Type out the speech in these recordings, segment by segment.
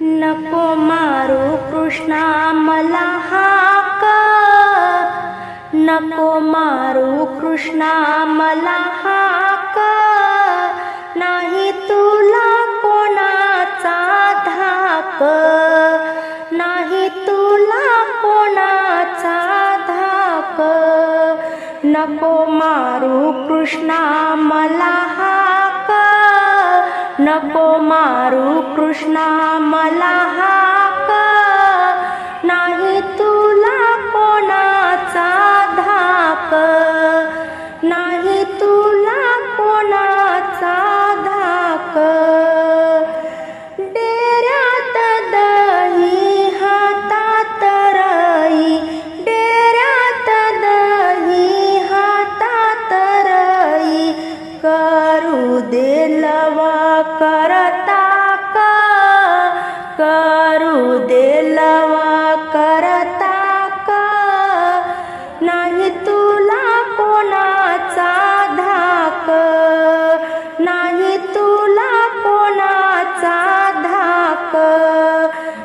नको मारू कृष्णा मला हाक. नको मारू कृष्णा मला हाक. नाही तुला कोणाचा धाक. नाही तुला कोणाचा धाक. नको मारू कृष्णा मला हाक. नको मारू कृष्णा मला करता का? करू दे लवा करता का? नाही तुला कोणाचा धाक नाही तुला कोणाचा धाक.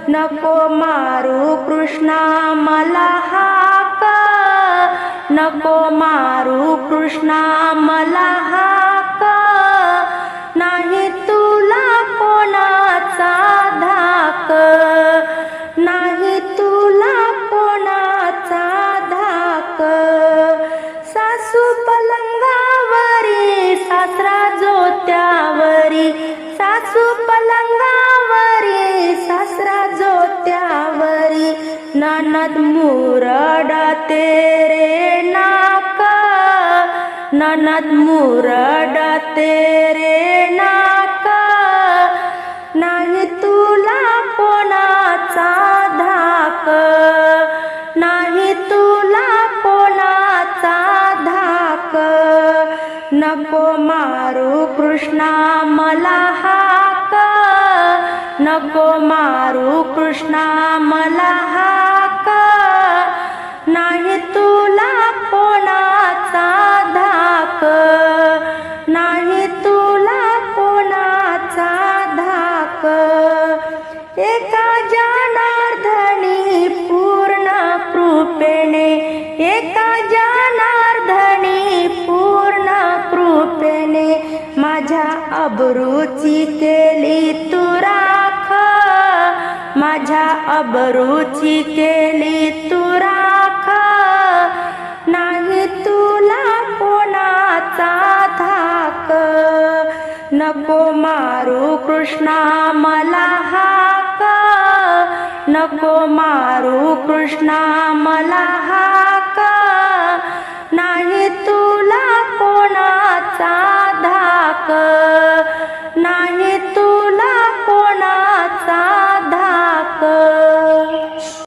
नको मारू कृष्णा मला हाक. नको मारू कृष्णा मला हाक. नाही जोत्यावरी सासू पलंगावरी सासरा जोत्यावरी ननद मुरडा तेरे नाक ननद मुरडा तेरे नाक नाही नको मारू कृष्णा मला हाक. नको मारू कृष्णा मला हाक. नाही तुला कोणाचा धाक. नाही तुला कोणाचा धाक. एका माझ्या अबरूची केली तू राख. माझ्या अबरूची केली तू राख. नाही तुला कोणाचा धाक. नको मारू कृष्णा मला हाक. नको मारू कृष्णा मला हाक.